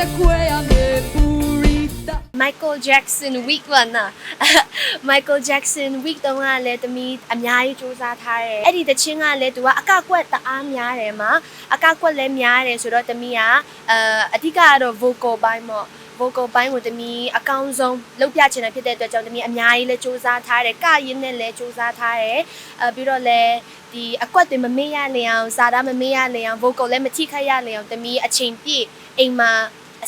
တကွဲရမယ်ပူရီတာ Michael Jackson week ပါနော် Michael Jackson week တုန်းကလည်းတမီအများကြီးစူးစမ်းထားတယ်အဲ့ဒီတချင်းကလည်းသူကအကကွက်တအားများတယ်မှာအကကွက်လည်းများတယ်ဆိုတော့တမီကအဲအဓိကကတော့ vocal ဘိုင်းပေါ့ vocal ဘိုင်းကိုတမီအကောင်းဆုံးလုပ်ပြချင်တာဖြစ်တဲ့အတွက်ကြောင့်တမီအများကြီးလည်းစူးစမ်းထားတယ်ကရင်းနဲ့လည်းစူးစမ်းထားတယ်အဲပြီးတော့လည်းဒီအကွက်တွေမမေ့ရလျအောင်စာသားမမေ့ရလျအောင် vocal လည်းမထိခိုက်ရလျအောင်တမီအချိန်ပြည့်အိမ်မှာ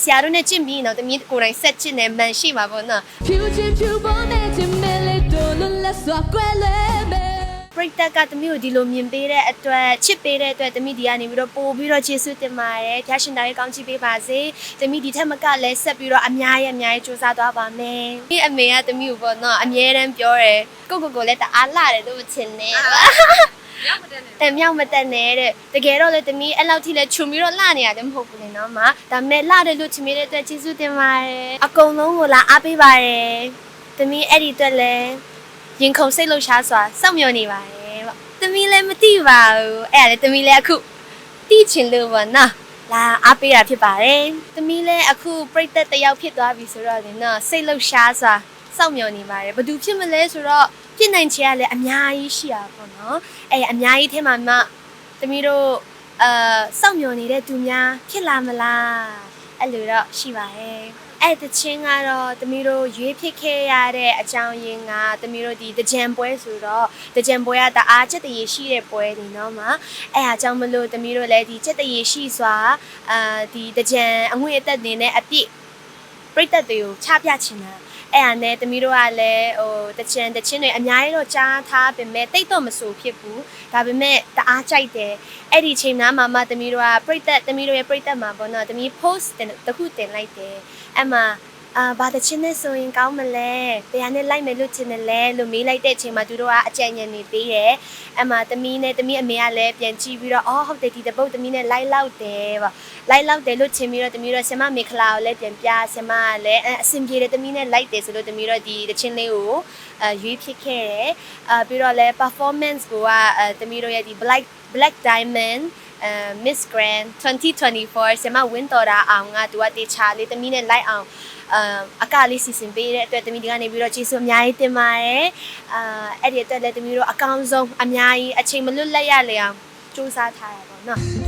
ဆရာတို့နဲ့ကြင့်ပြီးတော့တမီကိုယ်တိုင်ဆက်ချင်တယ်မန်ရှိမှာပေါ့နော်ဖြူချင်းဖြူပေါ်နဲ့ချင်မဲလေးတို့လွတ်လပ်စွာကွဲလဲမယ်ပရိသတ်ကတမီးကိုဒီလိုမြင်ပေးတဲ့အတွက်ချစ်ပေးတဲ့အတွက်တမီးဒီကနေပြီးတော့ပို့ပြီးတော့ကျေးဇူးတင်ပါတယ်ဖျားရှင်တော်ရဲ့ကောင်းချီးပေးပါစေတမီးဒီထက်မကလည်းဆက်ပြီးတော့အများကြီးအများကြီးစူးစမ်းသွားပါမယ်ဒီအမေကတမီးကိုပေါ့နော်အမြဲတမ်းပြောတယ်ကိုကိုကိုလည်းတအားလှတယ်လို့ချင်နေ အဲမြောက်မတက်နဲ့တဲ့တကယ်တော့လေတမီးအဲ့လောက်ထိလဲခြုံပြီးတော့လှနေရတယ်မဟုတ်ဘူးလေနော်မဒါပေမဲ့လှတယ်လို့ချင်မိတဲ့အတွက်ကျေးဇူးတင်ပါတယ်အကုန်လုံးကိုလာအားပေးပါတယ်တမီးအဲ့ဒီအတွက်လည်းရင်ခုန်စိတ်လှုပ်ရှားစွာစောင့်မျှော်နေပါတယ်ပေါ့။သမီးလည်းမသိပါဘူး။အဲ့ဒါလေသမီးလည်းအခုသိချင်လို့ပေါ့နော်။လာအားပေးတာဖြစ်ပါတယ်။သမီးလည်းအခုပြိသက်တစ်ယောက်ဖြစ်သွားပြီဆိုတော့လေနော်စိတ်လှုပ်ရှားစွာစောင့်မျှော်နေပါတယ်။ဘယ်သူဖြစ်မလဲဆိုတော့ ဖြစ်နိုင်ချေကလည်းအများကြီးရှိတာပေါ့နော်။အဲ့အများကြီးထဲမှာမှသမီးတို့အာစောင့်မျှော်နေတဲ့သူများဖြစ်လာမလား။အဲ့လိုတော့ရှိပါတယ်။အဲ့တချင်းကတော့သမီးတို့ရွေးဖြစ်ခဲ့ရတဲ့အကြောင်းရင်းကသမီးတို့ဒီတကြံပွဲဆိုတော့တကြံပွဲကတအားချက်တရေရှိတဲ့ပွဲဒီနော်မှာအဲ့အားကြောင့်မလို့သမီးတို့လည်းဒီချက်တရေရှိစွာအာဒီတကြံအငွေအသက်နေနဲ့အပြည့်ပြိတ္တတွေကိုချပြချင်တာ အဲ့ဟာနဲ့သမီးတို့ကလည်းဟိုတချင်တချင်းတွေအများကြီးတော့ကြားထားပေမဲ့တိတ်တော့မဆိုဖြစ်ဘူးဒါပေမဲ့တအားကြိုက်တယ်အဲ့ဒီချိန်နားမှာမှသမီးတို့ကပြိတ္တသမီးတို့ရဲ့ပြိတ္တမှာပေါ့နော်သမီး post တခုတင်လိုက်တယ်အဲ့မှာ အာဘာတချင်းနဲ့ဆိုရင်ကောင်းမလဲဘယ်ဟာနဲ့လိုက်မယ်လို့ချင်တယ်လဲလို့မေးလိုက်တဲ့အချိန်မှာသူတို့ကအကြံဉာဏ်နေပေးတယ်အဲ့မှာသမီးနဲ့သမီးအမေကလည်းပြန်ကြည့်ပြီးတော့အော်ဟုတ်တယ်ဒီတပုတ်သမီးနဲ့လိုက်လောက်တယ်ပေါ့လိုက်လောက်တယ်လို့ချင်ပြီးတော့သမီးတို့ဆင်မမေခလာကိုလည်းပြန်ပြဆင်မကလည်းအဲအဆင်ပြေတယ်သမီးနဲ့လိုက်တယ်ဆိုလို့သမီးတို့ဒီတချင်းလေးကိုအဲရွေးဖြစ်ခဲ့တယ်အာပြီးတော့လည်း performance ကိုကအဲသမီးတို့ရဲ့ဒီ black black diamond အဲ Miss Grand 2024ဆင်မဝင်းတော်တာအောင်ကသူကတေချာလေးသမီးနဲ့လိုက်အောင်အာအကလေးစီစဉ်ပေးတဲ့အတွက်သမီးဒီကနေပြီးတော့ကျေးဇူးအများကြီးတင်ပါတယ်အာအဲ့ဒီအတွက်လည်းသမီးတို့အကောင်းဆုံးအများကြီးအချိန်မလွတ်လက်ရလေအောင်စူးစမ်းထားရပါတော့နော်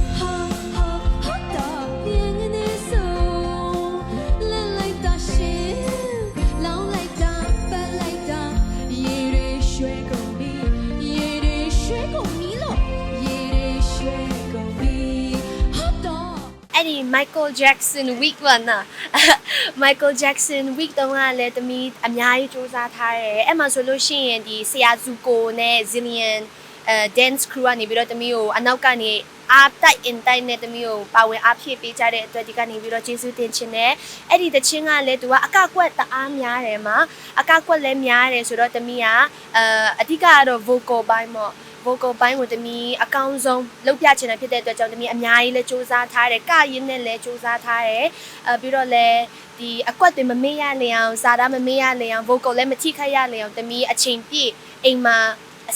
Michael Jackson week ပါနော် Michael Jackson week တုန်းကလည်းတမီအများကြီးစူးစမ်းထားတယ်အဲ့မှာဆိုလို့ရှိရင်ဒီဆရာဇူကိုနဲ့ Zillion အဲ dance crew ကနေပြီးတော့တမီကိုအနောက်ကနေအားတိုက် in တိုက်နဲ့တမီကိုပါဝင်အားဖြည့်ပေးကြတဲ့အတွက်ဒီကနေပြီးတော့ကျေးဇူးတင်ချင်တယ်အဲ့ဒီတချင်းကလည်းသူကအကကွက်တအားများတယ်မှာအကကွက်လည်းများတယ်ဆိုတော့တမီကအဲအဓိကကတော့ vocal ဘိုင်းပေါ့ vocal ဘိုင်းကိုတမီအကောင်းဆုံးလုပ်ပြချင်တာဖြစ်တဲ့အတွက်ကြောင့်တမီအများကြီးလည်းစူးစမ်းထားတယ်ကရင်းနဲ့လည်းစူးစမ်းထားတယ်အဲပြီးတော့လည်းဒီအကွက်တွေမမေ့ရလျအောင်စာသားမမေ့ရလျအောင် vocal လည်းမထိခိုက်ရလျအောင်တမီအချိန်ပြည့်အိမ်မှာ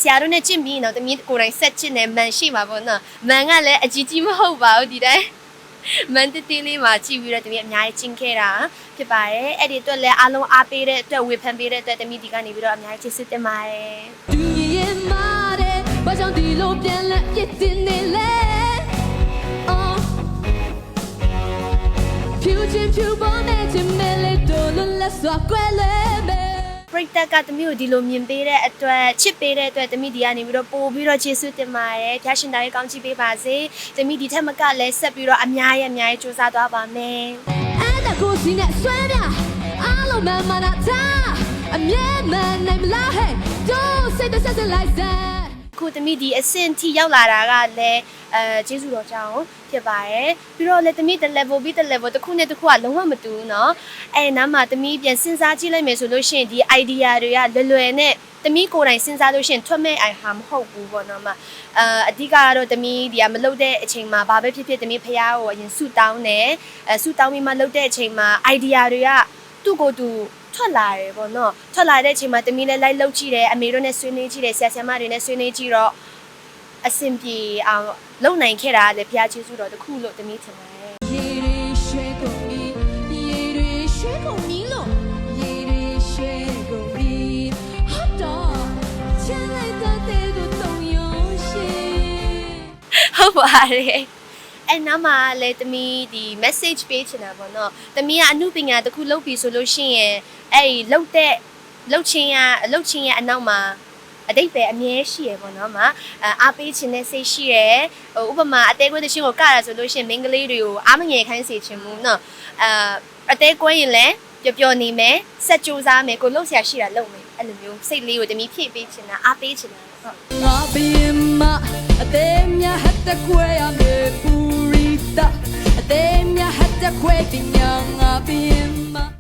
ဆရာတို့နဲ့ကြင့်ပြီးတော့တမီကိုယ်တိုင်ဆက်ချင်တယ်မန်ရှိမှာပေါ့နော်မန်ကလည်းအကြီးကြီးမဟုတ်ပါဘူးဒီတိုင်းမန်တတီလေးမှာကြည့်ပြီးတော့တမီအများကြီးချင်းခဲ့တာဖြစ်ပါတယ်အဲ့ဒီအတွက်လည်းအားလုံးအားပေးတဲ့အတွက်ဝေဖန်ပေးတဲ့အတွက်တမီဒီကနေပြီးတော့အများကြီးချစ်စစ်တင်ပါတယ်တူညီရဲ့မာတဲ့ ဘာကြောင့်ဒီလိုပြန်လဲပြစ်တင်နေလဲအော်ဖြူချင်းဖြူပေါ်နဲ့ချင်မဲလေးတို့လွတ်လပ်စွာကွဲလဲမယ်ပရိသတ်ကတမီးကိုဒီလိုမြင်ပေးတဲ့အတွက်ချစ်ပေးတဲ့အတွက်တမီးဒီကနေပြီးတော့ပို့ပြီးတော့ကျေးဇူးတင်ပါတယ်ဖျားရှင်တော်ရဲ့ကောင်းချီးပေးပါစေတမီးဒီထက်မကလည်းဆက်ပြီးတော့အများကြီးအများကြီးစူးစမ်းသွားပါမယ်အဲ့ဒါကိုစီနဲ့ဆွဲပြအားလုံးမမနာတာအမြဲမနိုင်မလားဟဲ့တို့စိတ်သက်သက်လိုက်စမ်း ခုတမီးဒီအဆင့်ထိရောက်လာတာကလည်းအဲကျေးဇူးတော်ကြောင့်ဖြစ်ပါတယ်ပြီးတော့လည်းတမီးတစ် level ပြီးတစ် level တစ်ခုနဲ့တစ်ခုကလုံးဝမတူဘူးเนาะအဲနားမှာတမီးပြန်စဉ်းစားကြည့်လိုက်မယ်ဆိုလို့ရှိရင်ဒီ idea တွေကလွယ်လွယ်နဲ့တမီးကိုယ်တိုင်စဉ်းစားလို့ရှိရင်ထွက်မဲ့ i ဟာမဟုတ်ဘူးပေါ့နော်မအာအဓိကကတော့တမီးဒီကမလုတ်တဲ့အချိန်မှာဘာပဲဖြစ်ဖြစ်တမီးဖះကိုအရင်ဆူတောင်းတယ်အဲဆူတောင်းပြီးမှလုတ်တဲ့အချိန်မှာ idea တွေကသူ့ကိုယ်သူ ထွက်လာတယ်ပေါ့နော်ထွက်လာတဲ့အချိန်မှာတမီးလည်းလိုက်လှုပ်ကြည့်တယ်အမေတို့နဲ့ဆွေးနွေးကြည့်တယ်ဆရာဆရာမတွေနဲ့ဆွေးနွေးကြည့်တော့အဆင်ပြေအောင်လုပ်နိုင်ခဲ့တာလည်းဘုရားကျေးဇူးတော်တစ်ခုလို့တမီးထင်ပါတယ်ဟုတ်ပါတယ် အဲ့နောက်မှာလည်းတမီဒီ message ပေးချင်တာပေါ့နော်တမီကအမှုပညာတစ်ခုလုပ်ပြီဆိုလို့ရှိရင်အဲ့ဒီလုပ်တဲ့လုပ်ချင်းရလုပ်ချင်းရအနောက်မှာအတိတ်ပဲအမြဲရှိရပေါ့နော်မအာအားပေးခြင်းနဲ့စိတ်ရှိရဟိုဥပမာအသေးကွေးတဲ့ချင်းကိုကတာဆိုလို့ရှိရင်မိန်းကလေးတွေကိုအားမငယ်ခိုင်းစေချင်ဘူးနော်အာအသေးကွေးရင်လည်းပျော်ပျော်နေမယ်စက်ကြိုးစားမယ်ကိုလှုပ်ရှားရှိတာလှုပ်မယ်အဲ့လိုမျိုးစိတ်လေးကိုတမီဖြည့်ပေးချင်တာအားပေးချင်တာဟုတ်ငါဘရင်မအသေးမြဟတ်တခွဲရမေပူ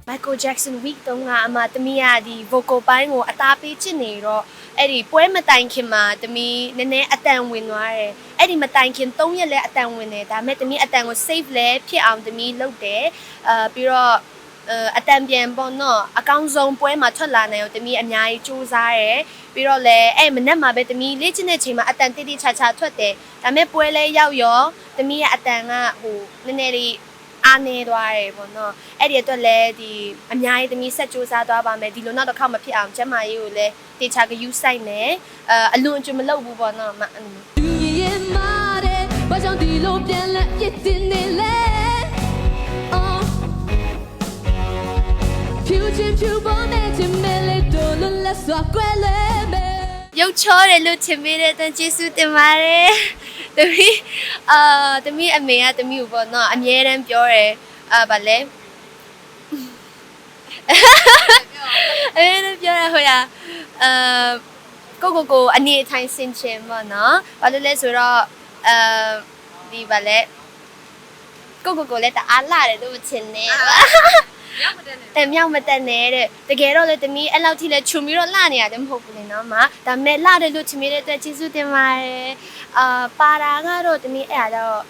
Michael Jackson week တုန်းကအမသမီးကဒီ vocal ပိုင်းကိုအသားပေးချစ်နေတော့အဲ့ဒီပွဲမတိုင်ခင်မှာသမီးနည်းနည်းအတန်ဝင်သွားတယ်အဲ့ဒီမတိုင်ခင်3ရက်လဲအတန်ဝင်တယ်ဒါပေမဲ့သမီးအတန်ကို save လဲဖြစ်အောင်သမီးလုပ်တယ်အာပြီးတော့ အဲအတန်ပြန်ပေါ့နော်အကောင်းဆုံးပွဲမှာထွက်လာနိုင်အောင်တမီးအများကြီးစူးစမ်းရဲပြီးတော့လည်းအဲ့မနေ့မှာပဲတမီးလေ့ကျင့်တဲ့ချိန်မှာအတန်တိတိချာချာထွက်တယ်ဒါပေမဲ့ပွဲလဲရောက်ရောတမီးရဲ့အတန်ကဟိုနည်းနည်းလေးအားနေသွားတယ်ပေါ့နော်အဲ့ဒီအတွက်လည်းဒီအများကြီးတမီးဆက်စူးစမ်းသွားပါမယ်ဒီလိုနောက်တစ်ခါမဖြစ်အောင်ကျမကြီးကိုလည်းတေချာကယူဆိုင်မယ်အဲအလွန်အကျွံမလုပ်ဘူးပေါ့နော်မအဲ့လိုလူကြီးရဲ့မာတဲ့ဘာကြောင့်ဒီလိုပြန်လဲပြစ်တင်နေလဲ ချင်းဖြူပေါ်နေချင်မဲလေတို့လွတ်လပ်စွာကွယ်လဲမဲရုပ်ချောတယ်လို့ထင်မိတဲ့အတွက်ကျေးဇူးတင်ပါတယ်။တမီးအာတမီးအမေကတမီးကိုပေါ့နော်အမြဲတမ်းပြောတယ်အာဗာလဲအမြဲတမ်းပြောရဟိုရအာကိုကိုကိုအနေအထိုင်ဆင်ချင်ပေါ့နော်။ဘာလို့လဲဆိုတော့အာဒီဗာလဲကိုကိုကိုလည်းတအားလာတယ်လို့ထင်နေပါ အဲမြောက်မတက်နဲ့တဲ့တကယ်တော့လေတမီးအဲ့လောက်ထိလဲခြုံပြီးတော့လှနေရတယ်မဟုတ်ဘူးလေနော်မဒါပေမဲ့လှတယ်လို့ချင်မိတဲ့အတွက်ကျေးဇူးတင်ပါတယ်အာပါတာကတော့တမီးအဲ့ဒါတော့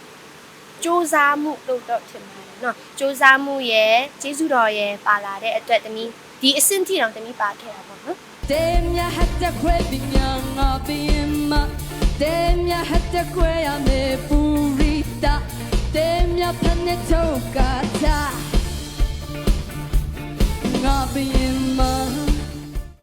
စူးစမ်းမှုလို့တော့ထင်ပါတယ်နော်စူးစမ်းမှုရယ်ကျေးဇူးတော်ရယ်ပါလာတဲ့အတွက်တမီးဒီအဆင့်ထိတောင်တမီးပါခဲ့တာပေါ့နော်တဲ့မြဟတ်တခွဲတင်ညာငါဘရင်မ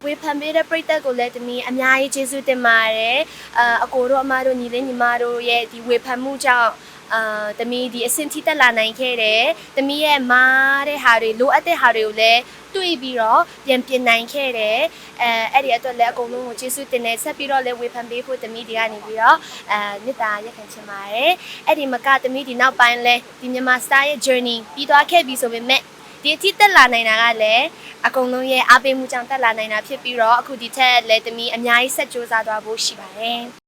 ဝေဖန်ပေးတဲ့ပရိသတ်ကိုလည်းတမီးအများကြီးကျေးဇူးတင်ပါတယ်အာအကိုတို့အမတို့ညီလေးညီမတို့ရဲ့ဒီဝေဖန်မှုကြောင့်အာတမီးဒီအဆင့်ထိတက်လာနိုင်ခဲ့တယ်တမီးရဲ့မားတဲ့ဟာတွေလိုအပ်တဲ့ဟာတွေကိုလည်းတွေ့ပြီးတော့ပြန်ပြင်နိုင်ခဲ့တယ်အဲအဲ့ဒီအတွက်လည်းအကုန်လုံးကိုကျေးဇူးတင်တယ်ဆက်ပြီးတော့လည်းဝေဖန်ပေးဖို့တမီးဒီကနေပြီးတော့အဲမေတ္တာရက်ခံချင်ပါတယ်အဲ့ဒီမကတမီးဒီနောက်ပိုင်းလဲဒီမြန်မာ star ရဲ့ journey ပြီးသွားခဲ့ပြီဆိုပေမဲ့ ဒီအထိတက်လာနိုင်တာကလည်းအကုန်လုံးရဲ့အားပေးမှုကြောင့်တက်လာနိုင်တာဖြစ်ပြီးတော့အခုဒီထက်လည်းတမီအများကြီးဆက်ကြိုးစားသွားဖို့ရှိပါတယ်